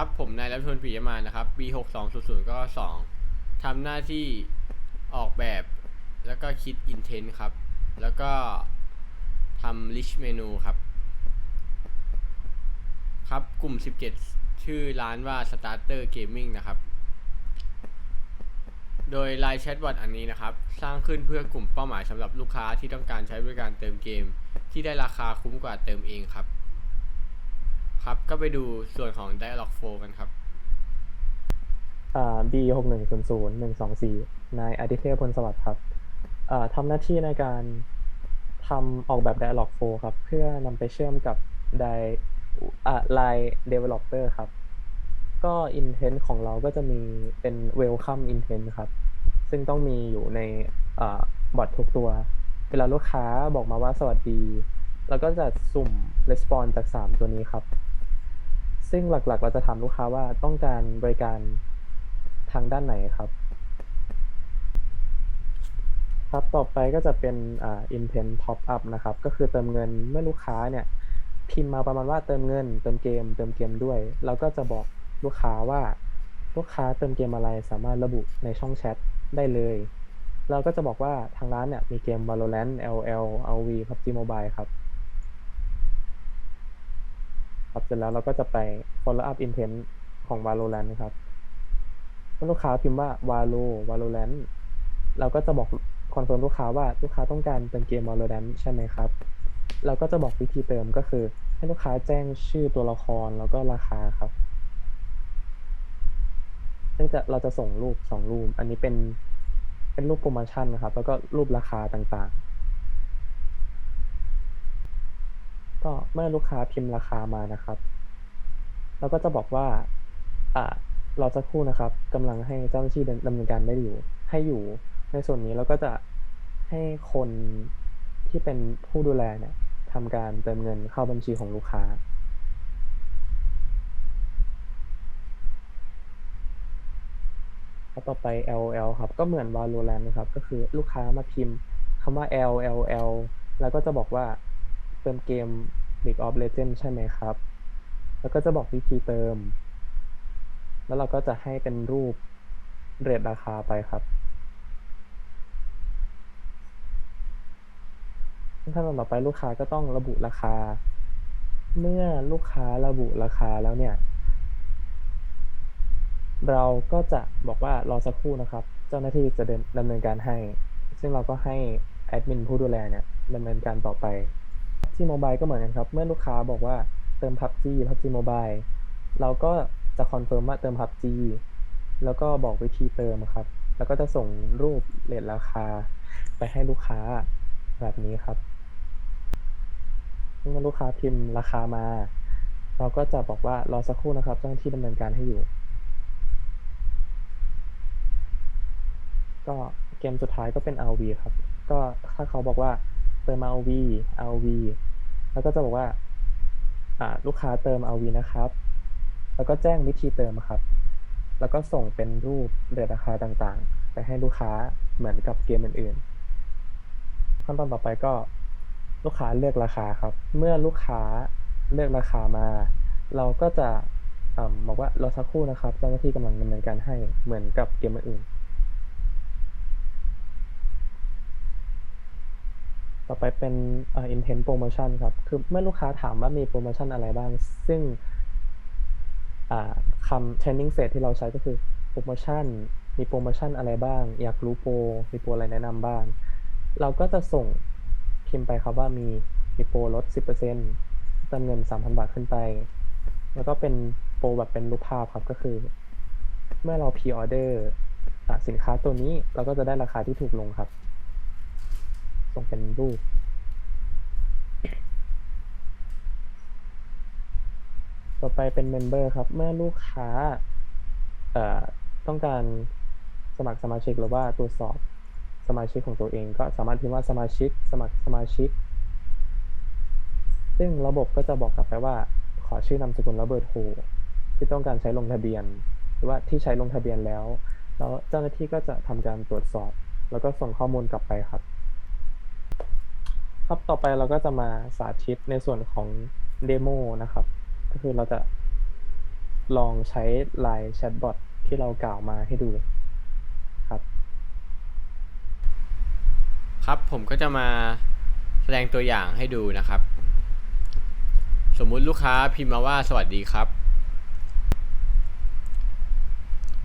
ครับ ผมนายรับชนปิยมานะครับ B6200 ก็2ทำหน้าที่ออกแบบแล้วก็คิด intent ครับ แล้วก็ทำ list menu ครับ ครับกลุ่ม 17 ชื่อร้านว่า starter gaming นะครับ โดยไลน์แชทบอทอันนี้นะครับ สร้างขึ้นเพื่อกลุ่มเป้าหมายสำหรับลูกค้าที่ต้องการใช้บริการเติมเกม ที่ได้ราคาคุ้มกว่าเติมเองครับ ครับ ก็ไปดูส่วนของ Dialog f l o กันครับ อ่า B หกหนึ่งศูนย์ศูนย์หนึ่งสองสี่นายอาทิเทพพลสวัสดิ์ครับอ่าทำหน้าที่ในการทำออกแบบ Dialog f l o ครับ เพื่อนำไปเชื่อมกับ Di อ่า Line Developer ครับ ก็ intent ของเราก็จะมีเป็น welcome intent ครับ ซึ่งต้องมีอยู่ในอ่าบอททุกตัว เวลาลูกค้าบอกมาว่าสวัสดี แล้วก็จะสุ่ม response จาก 3 ตัวนี้ครับ ซึ่งหลักๆ เราจะถามลูกค้าว่าต้องการบริการทางด้านไหนครับ ครับต่อไปก็จะเป็นอ่า intent top up นะครับ ก็คือเติมเงินเมื่อลูกค้าเนี่ย พิมพ์มาประมาณว่าเติมเงิน เติมเกม เติมเกมด้วย เราก็จะบอกลูกค้าว่าลูกค้าเติมเกมอะไรสามารถระบุในช่องแชทได้เลย เราก็จะบอกว่าทางร้านเนี่ยมีเกม Valorant LL RV PUBG Mobile ครับ ครับเสร็จแล้วเราก็จะไป follow up intent ของ Valorant นะครับเมื่อลูกค้าพิมพ์ว่า Valo Valorant เราก็จะบอกคอนเฟิร์มลูกค้าว่าลูกค้าต้องการเติมเกม Valorant ใช่ไหมครับ เราก็จะบอกวิธีเติมก็คือ ให้ลูกค้าแจ้งชื่อตัวละครแล้วก็ราคาครับซึ่งจะเราจะส่งรูปสองรูป อันนี้เป็นเป็นรูปโปรโมชั่นนะครับ แล้วก็รูปราคาต่างๆ ก็เมื่อลูกค้าพิมพ์ราคามานะครับ เราก็จะบอกว่า อ่ารอสักครู่นะครับกำลังให้เจ้าหน้าที่ดำเนินการได้อยู่ ให้อยู่ ในส่วนนี้เราก็จะให้คนที่เป็นผู้ดูแลเนี่ยทำการเติมเงินเข้าบัญชีของลูกค้าแล้วต่อไป LL ครับ ก็เหมือน Valorant นะครับ ก็คือลูกค้ามาพิมพ์คำว่า LLL แล้วก็จะบอกว่า ติมเกม League of Legends ใช่ไหมครับ แล้วก็จะบอกวิธีเติม แล้วเราก็จะให้เป็นรูปเรทราคาไปครับขั้นตอนต่อไปลูกค้าก็ต้องระบุราคา เมื่อลูกค้าระบุราคาแล้วเนี่ย เราก็จะบอกว่ารอสักครู่นะครับ เจ้าหน้าที่จะเดินดำเนินการให้ ซึ่งเราก็ให้แอดมินผู้ดูแลเนี่ยดำเนินการต่อไป ที่โมบายก็เหมือนกันครับ เมื่อลูกค้าบอกว่าเติม PUBG PUBG Mobile เราก็จะคอนเฟิร์มว่าเติม PUBG แล้วก็บอกวิธีเติมครับ แล้วก็จะส่งรูปเรทราคา ไปให้ลูกค้าแบบนี้ครับ เมื่อลูกค้าพิมพ์ราคามา เราก็จะบอกว่ารอสักครู่นะครับเจ้าหน้าที่ดำเนินการให้อยู่ ก็เกมสุดท้ายก็เป็น RV ครับ ก็ถ้าเขาบอกว่าเติม RV RV แล้วก็จะบอกว่า อ่า ลูกค้าเติม RV นะครับ แล้วก็แจ้งวิธีเติมครับ แล้วก็ส่งเป็นรูปเรทราคาต่างๆ ไปให้ลูกค้าเหมือนกับเกมอื่นๆ ขั้นตอนต่อไปก็ลูกค้าเลือกราคาครับ เมื่อลูกค้าเลือกราคามา เราก็จะอบอกว่ารอสักครู่นะครับเจ้าหน้าที่กำลังดำเนินการให้เหมือนกับเกมอื่นๆ ต่อไปเป็น intent promotion ครับ คือเมื่อลูกค้าถามว่ามีโปรโมชั่นอะไรบ้าง ซึ่งคำ training set ที่เราใช้ก็คือโปรโมชั่น มีโปรโมชั่นอะไรบ้าง อยากรู้โปร มีโปรอะไรแนะนำบ้าง เราก็จะส่งพิมพ์ไปครับว่ามีมีโปรลด 10%จำเงิน 3,000 บาทขึ้นไป แล้วก็เป็นโปรแบบเป็นรูปภาพครับก็คือ เมื่อเราพ r ออเดอร์สินค้าตัวนี้เราก็จะได้ราคาที่ถูกลงครับ งเป็นรูป ต่อไปเป็นเมมเบอร์ครับ เมื่อลูกค้าต้องการสมัครสมาชิกหรือว่าตรวจสอบสมาชิกของตัวเองก็สามารถพิมพ์ว่าสมาชิก สมัครสมาชิก ซึ่งระบบก็จะบอกกลับไปว่า ขอชื่อนามสกุลและเบอร์โทรที่ต้องการใช้ลงทะเบียน หรือว่าที่ใช้ลงทะเบียนแล้ว แล้วเจ้าหน้าที่ก็จะทำการตรวจสอบ แล้วก็ส่งข้อมูลกลับไปครับ ครับต่อไปเราก็จะมาสาธิตในส่วนของเดโมนะครับ ก็คือเราจะลองใช้ Line Chatbot ที่เรากล่าวมาให้ดูครับ ครับผมก็จะมาแสดงตัวอย่างให้ดูนะครับ สมมุติลูกค้าพิมพ์มาว่าสวัสดีครับ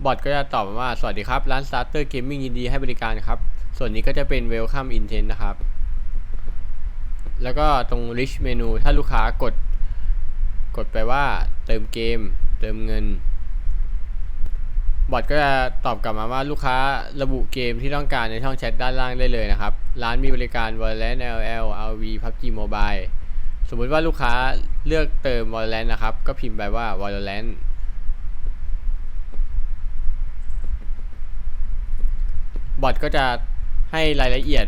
บอทก็จะตอบมาว่าสวัสดีครับ ร้าน Starter Gaming ยินดีให้บริการครับ ส่วนนี้ก็จะเป็น Welcome Intent นะครับ แล้วก็ตรง Rich Menu ถ้าลูกค้ากด กดไปว่าเติมเกม เติมเงิน บอทก็จะตอบกลับมาว่าลูกค้าระบุเกมที่ต้องการในช่องแชทด้านล่างได้เลยนะครับ ร้านมีบริการ Valorant LL RV PUBG Mobile สมมุติว่าลูกค้าเลือกเติม Valorant นะครับ ก็พิมพ์ไปว่า Valorant บอทก็จะให้รายละเอียด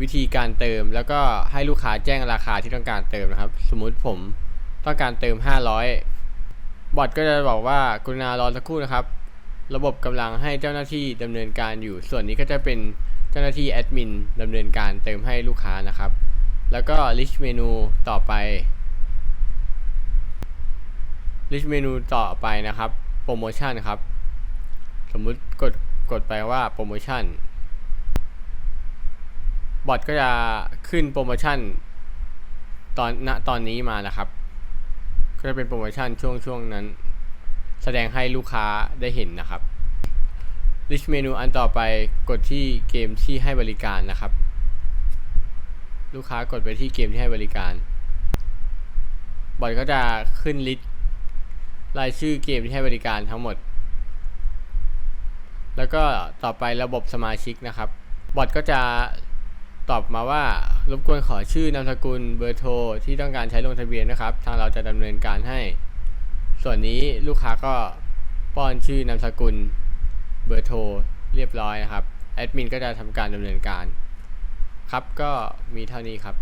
วิธีการเติมแล้วก็ให้ลูกค้าแจ้งราคาที่ต้องการเติมนะครับ สมมุติผมต้องการเติม 500 บอทก็จะบอกว่ากรุณารอสักครู่นะครับ ระบบกำลังให้เจ้าหน้าที่ดำเนินการอยู่ ส่วนนี้ก็จะเป็นเจ้าหน้าที่แอดมินดำเนินการเติมให้ลูกค้านะครับ แล้วก็ list menu ต่อไป list menu ต่อไปนะครับ โปรโมชั่นครับ สมมุติกดกดไปว่าโปรโมชั่น บอทก็จะขึ้นโปรโมชั่นตอนณตอนนี้มานะครับ ก็จะเป็นโปรโมชั่นช่วงช่วงนั้น แสดงให้ลูกค้าได้เห็นนะครับ list menu อันต่อไปกดที่เกมที่ให้บริการนะครับ ลูกค้ากดไปที่เกมที่ให้บริการ บอทก็จะขึ้นลิสต์รายชื่อเกมที่ให้บริการทั้งหมด แล้วก็ต่อไประบบสมาชิกนะครับ บอทก็จะ ตอบมาว่ารบกวนขอชื่อนามสกุลเบอร์โทรที่ต้องการใช้ลงทะเบียนนะครับ ทางเราจะดำเนินการให้ ส่วนนี้ลูกค้าก็ป้อนชื่อนามสกุลเบอร์โทรเรียบร้อยนะครับแอดมินก็จะทำการดำเนินการ ครับก็มีเท่านี้ครับ